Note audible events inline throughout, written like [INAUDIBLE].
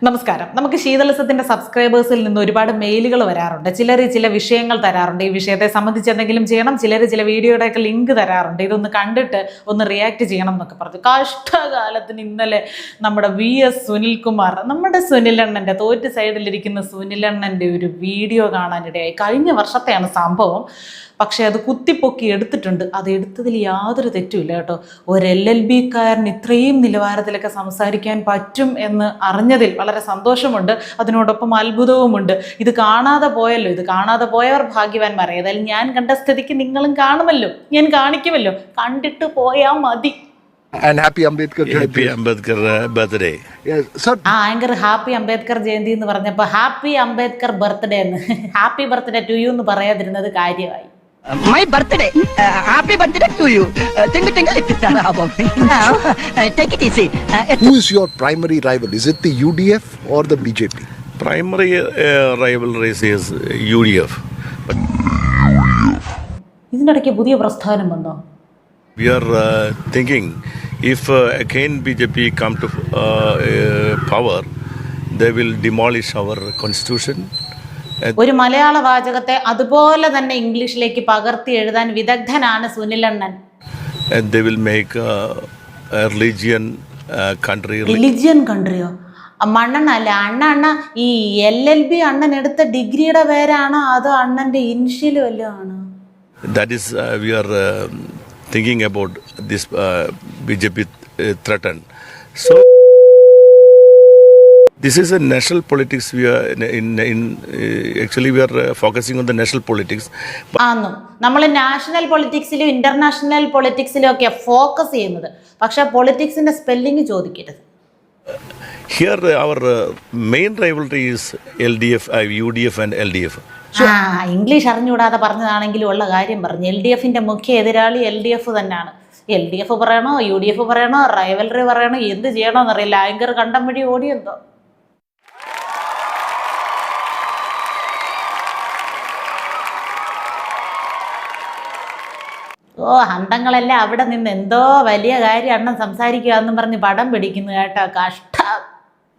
നമസ്കാരം. നമുക്ക് ശീതളസത്തിന്റെ സബ്സ്ക്രൈബേഴ്സിൽ നിന്ന് ഒരുപാട് മെയിലുകൾ വരാറുണ്ട്. ചിലർ ചില വിഷയങ്ങൾ തരാറുണ്ട്. ഈ വിഷയത്തെ സംബന്ധിച്ച് എന്തെങ്കിലും ചെയ്യണം. ചിലർ ചില വീഡിയോയുടെയൊക്കെ ലിങ്ക് തരാറുണ്ട്. ഇതൊന്ന് കണ്ടിട്ട് ഒന്ന് റിയാക്ട് ചെയ്യണം എന്നൊക്കെ പറഞ്ഞു. കഷ്ടകാലത്തിന് ഇന്നലെ നമ്മുടെ വി എസ് സുനിൽകുമാർ നമ്മുടെ സുനിലണ്ണന്റെ തോറ്റ് സൈഡിലിരിക്കുന്ന സുനിലണ്ണന്റെ ഒരു വീഡിയോ കാണാനിടയായി. കഴിഞ്ഞ വർഷത്തെയാണ് സംഭവം. പക്ഷേ അത് കുത്തിപ്പൊക്കി എടുത്തിട്ടുണ്ട്. അത് എടുത്തതിൽ യാതൊരു തെറ്റുമില്ല കേട്ടോ. ഒരു എൽ എൽ ബിക്കാരൻ ഇത്രയും നിലവാരത്തിലൊക്കെ സംസാരിക്കാൻ പറ്റും എന്ന് അറിഞ്ഞതിൽ വളരെ സന്തോഷമുണ്ട്. അതിനോടൊപ്പം അത്ഭുതവുമുണ്ട്. ഇത് കാണാതെ പോയല്ലോ. ഇത് കാണാതെ പോയവർ ഭാഗ്യവാന്മാർ. ഏതായാലും ഞാൻ കണ്ട സ്ഥിതിക്ക് നിങ്ങളും കാണുമല്ലോ. ഞാൻ കാണിക്കുമല്ലോ. കണ്ടിട്ട് പോയാൽ മതി. And happy Ambedkar happy Ambedkar birthday Yes, sir. ആ ആങ്കർ ഹാപ്പി അംബേദ്കർ ജയന്തി എന്ന് പറഞ്ഞപ്പോൾ ഹാപ്പി അംബേദ്കർ ബർത്ത്ഡേ എന്ന്. ഹാപ്പി ബർത്ത്ഡേ ടു യു എന്ന് പറയാതിരുന്നത് കാര്യമായി. My birthday. Uh, happy birthday to you. Uh, tingle tingle little star [LAUGHS] album. Now, uh, take it easy. Uh, it's Who is your primary rival? Is it the UDF or the BJP? Primary rivalries is U D F ഇതിൻ്റെ ഇടയ്ക്ക് പുതിയ പ്രസ്ഥാനം വന്നോ we are thinking if again B J P come to power they will demolish our constitution ഒരു മലയാള വാചകത്തെ അതുപോലെ തന്നെ ഇംഗ്ലീഷിലേക്ക് പകർത്തി എഴുതാൻ വിദഗ്ധനാണ് സുനിലണ്ണൻ. റിലിജിയൻ കൺട്രിയോ മണ്ണെണ്ണ അല്ല അണ്ണ അണ്ണ ഈ എൽ എൽ ബി അണ്ണൻ എടുത്ത ഡിഗ്രിയുടെ പേരാണോ അതോ അണ്ണന്റെ ഇനിഷ്യൽ വല്ലതും ആണോ we are um thinking about this uh, BJP uh, threaten. So, this is a national politics. We are in, in, in uh, actually we are uh, focusing on the national politics. But നമ്മൾ national പൊളിറ്റിക്സിലും international പൊളിറ്റിക്സിലും ഒക്കെ focus ചെയ്യുന്നത് പക്ഷേ പൊളിറ്റിക്സിന്റെ spelling ചോദിക്കരുത് here our here, uh, our uh, main rivalry is LDF, uh, UDF, and LDF. ആ English അറിഞ്ഞുകൂടാതെ പറഞ്ഞതാണെങ്കിലും ഉള്ള കാര്യം പറഞ്ഞു എൽ ഡി എഫിന്റെ മുഖ്യ എതിരാളി എൽ ഡി എഫ് തന്നെയാണ് എൽ ഡി എഫ് പറയണോ യു ഡി എഫ് പറയണോ റൈവൽറി പറയണോ എന്ത് ചെയ്യണമെന്നറിയില്ല ആങ്കർ കണ്ടം വഴി ഓടിയെന്തോ ഓ ഹന്തങ്ങളെല്ലാം അവിടെ നിന്ന് എന്തോ വലിയ കാര്യം അണ്ണൻ സംസാരിക്കുക എന്നും പറഞ്ഞ് പടം പിടിക്കുന്നു കേട്ടോ കഷ്ടം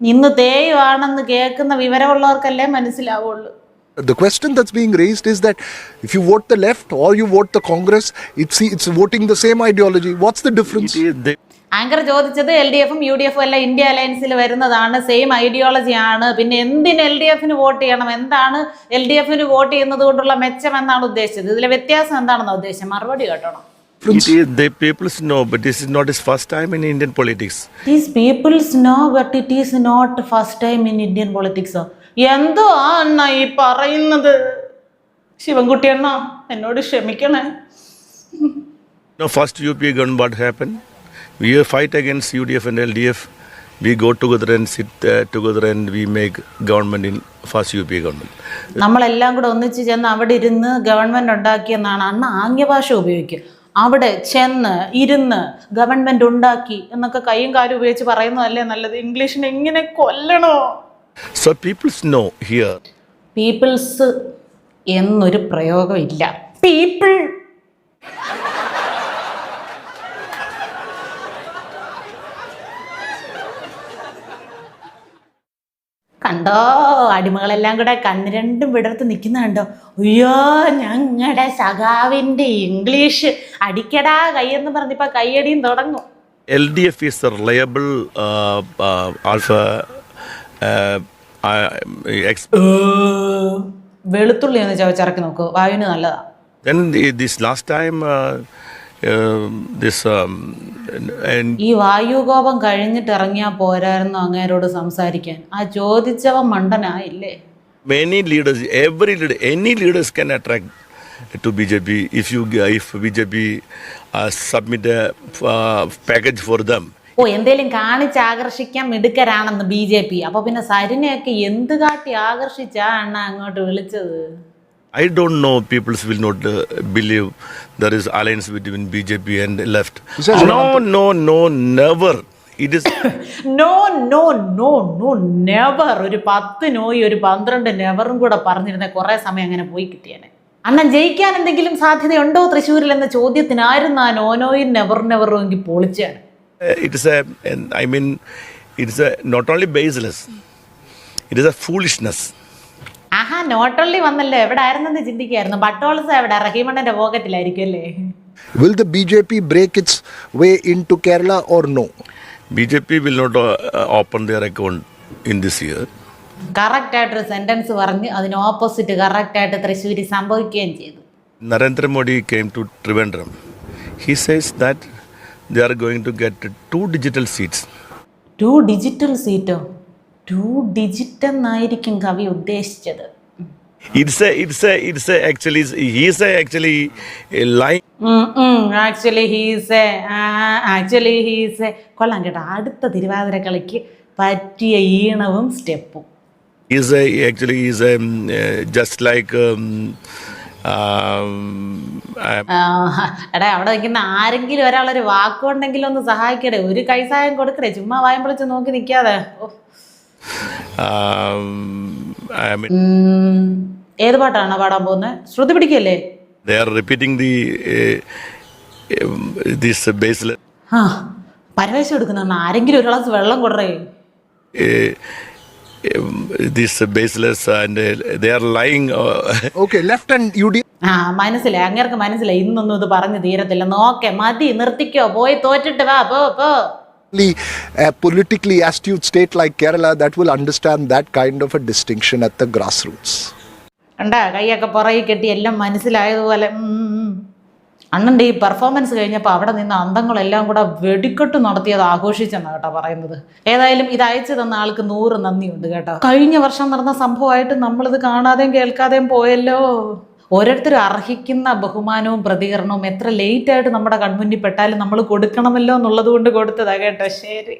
ഇന്ന് തേയുവാണെന്ന് കേൾക്കുന്ന വിവരമുള്ളവർക്കല്ലേ മനസ്സിലാവുള്ളൂ The question that's being raised is that if you vote the left or you vote the Congress, it's it's voting the same ideology. What's the difference? It is, anchor ചോദിച്ചത് എൽ ഡി എഫും U D എഫും എല്ലാം India അലയൻസിൽ വരുന്നതാണ്. Same ഐഡിയോളജിയാണ് പിന്നെ എന്തിന് L D എഫിന് vote ചെയ്യണം? എന്താണ് എൽ ഡി എഫിന് വോട്ട് ചെയ്യുന്നത് കൊണ്ടുള്ള മെച്ചം എന്നാണ് ഉദ്ദേശിച്ചത്. ഇതിലെ വ്യത്യാസം എന്താണെന്ന് ഉദ്ദേശം മറുപടി കേട്ടോ it is, the peoples know, but this is not his first time in Indian politics. These peoples no but it is not first time in Indian politics എന്തോ ആ അണ്ണ ഈ പറയുന്നത്? ശിവൻകുട്ടി അണ്ണ എന്നോട് ക്ഷമിക്കണേ. No, first UP government, what happened? We fight against UDF and LDF. We go together and sit uh, together and we make government in U P government. നമ്മളെല്ലാം കൂടെ ഒന്നിച്ച് ചെന്ന് അവിടെ ഇരുന്ന് ഗവൺമെന്റ് ഉണ്ടാക്കിയെന്നാണ് അന്ന് ആംഗ്യഭാഷ ഉപയോഗിക്കുക. അവിടെ ചെന്ന് ഇരുന്ന് ഗവൺമെന്റ് ഉണ്ടാക്കി എന്നൊക്കെ കൈയും കാലും ഉപയോഗിച്ച് പറയുന്നതല്ലേ നല്ലത്? ഇംഗ്ലീഷിനെ എങ്ങനെ കൊല്ലണോ? So peoples no here peoples എന്നൊരു പ്രയോഗം ഇല്ല പീപ്പിൾ കണ്ടോ? അടിമകളെല്ലാം കൂടെ കണ്ണ് രണ്ടും വിടർത്ത് നിൽക്കുന്ന കണ്ടോ? അയ്യോ ഞങ്ങളുടെ സഖാവിന്റെ ഇംഗ്ലീഷ് അടിക്കടാ കൈയെന്ന് പറഞ്ഞിപ്പോൾ കൈയടിയും തുടങ്ങും. L D F is reliable alpha വെളുത്തുള്ളി ഒന്ന് ചവച്ചിറക്കി നോക്കൂ. വായുവിന് നല്ലതാ. ദിസ് ലാസ്റ്റ് ടൈം last ഈ വായുകോപം കഴിഞ്ഞിട്ട് ഇറങ്ങിയാ പോരായിരുന്നു അങ്ങേരോട് സംസാരിക്കാൻ. ആ ചോദിച്ചവൻ മണ്ടനായില്ലേ? Many leaders, every leader, any leaders can attract to BJP if you if BJP uh, submit a uh, package for them. ഓ എന്തേലും കാണിച്ച് ആകർഷിക്കാൻ മിടുക്കരാണെന്ന് ബി ജെ പി അപ്പൊ പിന്നെ സരിനെയൊക്കെ എന്ത് കാട്ടി ആകർഷിച്ചാ അണ്ണ അങ്ങോട്ട് വിളിച്ചത്? I don't know. People will not uh, believe there is alliance between BJP and left. No, no, no, never. It is. No no no no never ഒരു പത്ത് നോയി ഒരു പന്ത്രണ്ട് നെവറും കൂടെ പറഞ്ഞിരുന്ന കുറെ സമയം അങ്ങനെ പോയി കിട്ടിയേനെ അണ്ണൻ ജയിക്കാൻ എന്തെങ്കിലും സാധ്യതയുണ്ടോ തൃശ്ശൂരിൽ എന്ന ചോദ്യത്തിനായിരുന്നു ആ നോനോയും നെവർ നെവറും എങ്കിൽ പൊളിച്ചാണ് Uh, it is a. I mean, it is a not only baseless. It is a foolishness. ആഹാ നോട്ടൊള്ളി വന്നല്ലോ. എവിടെയായിരുന്നെന്ന് ചിന്തിക്കായിരുന്നു. ബട്ടോളസ് എവിടെ? റഹീമണ്ണന്റെ പോക്കറ്റിലായിരിക്കും അല്ലേ? Will the B J P break its way into Kerala or no B J P will not open their account in this year correct ആയിട്ട് ഒരു sentence പറഞ്ഞ് അതിന് opposite correct ആയിട്ട് തൃശ്ശൂര് സംഭവിക്കുകയും ചെയ്തു. Narendra Modi came to Trivandrum he says that they are going to get two digital seats two digital സീറ്റോ two digit എന്നായിരിക്കും കവി ഉദ്ദേശിച്ചത്. It's it's it's actually he's actually lying. Actually he's actually he's കൊള്ളാം കേട്ടോ. അടുത്ത തിരുവാതിര കളിക്ക് പറ്റിയ ഈണവും സ്റ്റെപ്പും. He's actually actually, just like എടാ അവിടെ നിൽക്കുന്ന ആരെങ്കിലും ഒരാളൊരു വാക്കുണ്ടെങ്കിലും ഒന്ന് സഹായിക്കടേ. ഒരു കൈസായം കൊടുക്കടേ. ചുമ്മാ വായം പൊളിച്ച് നോക്കി നിൽക്കാതെ. ഓ. Um, ഏത് പാട്ടാണ് പാടാൻ പോകുന്നത് ശ്രുതി പിടിക്കല്ലേ? They are repeating the this um, ആ പരവേശം എടുക്കുന്ന ആരെങ്കിലും ഒരു ഗ്ലാസ് വെള്ളം കൊടുറേ. This baseless and they are uh, they left and U D ആ മനസ്സിലായി. അങ്ങേർക്ക് മനസ്സിലായി. ഇന്നൊന്നും ഇത് പറഞ്ഞു തീരത്തില്ല. നോക്കെ മതി നിർത്തിക്കോ. പോയി തോറ്റിട്ട് വാ പോ പോ. A politically astute state like Kerala that will understand that kind of a distinction at the grassroots. കണ്ടാ കൈയൊക്കെ പുറകിൽ കെട്ടി എല്ലാം മനസ്സിലായതുപോലെ. അണ്ണന്റെ ഈ പെർഫോമൻസ് കഴിഞ്ഞപ്പോൾ അവിടെ നിന്ന് അന്തങ്ങളെല്ലാം കൂടെ വെടിക്കെട്ട് നടത്തിയത് ആഘോഷിച്ചെന്നാണ് കേട്ടോ പറയുന്നത് ഏതായാലും ഇത് അയച്ചു തന്ന ആൾക്ക് നൂറ് നന്ദിയുണ്ട് കേട്ടോ കഴിഞ്ഞ വർഷം നടന്ന സംഭവമായിട്ട് നമ്മളിത് കാണാതെയും കേൾക്കാതെയും പോയല്ലോ ഓരോരുത്തരും അർഹിക്കുന്ന ബഹുമാനവും പ്രതികരണവും എത്ര ലേറ്റ് ആയിട്ട് നമ്മുടെ കൺമുന്നിൽ പെട്ടാലും നമ്മൾ കൊടുക്കണമല്ലോ എന്നുള്ളത് കൊണ്ട് കൊടുത്തതാ കേട്ടോ. ശരി.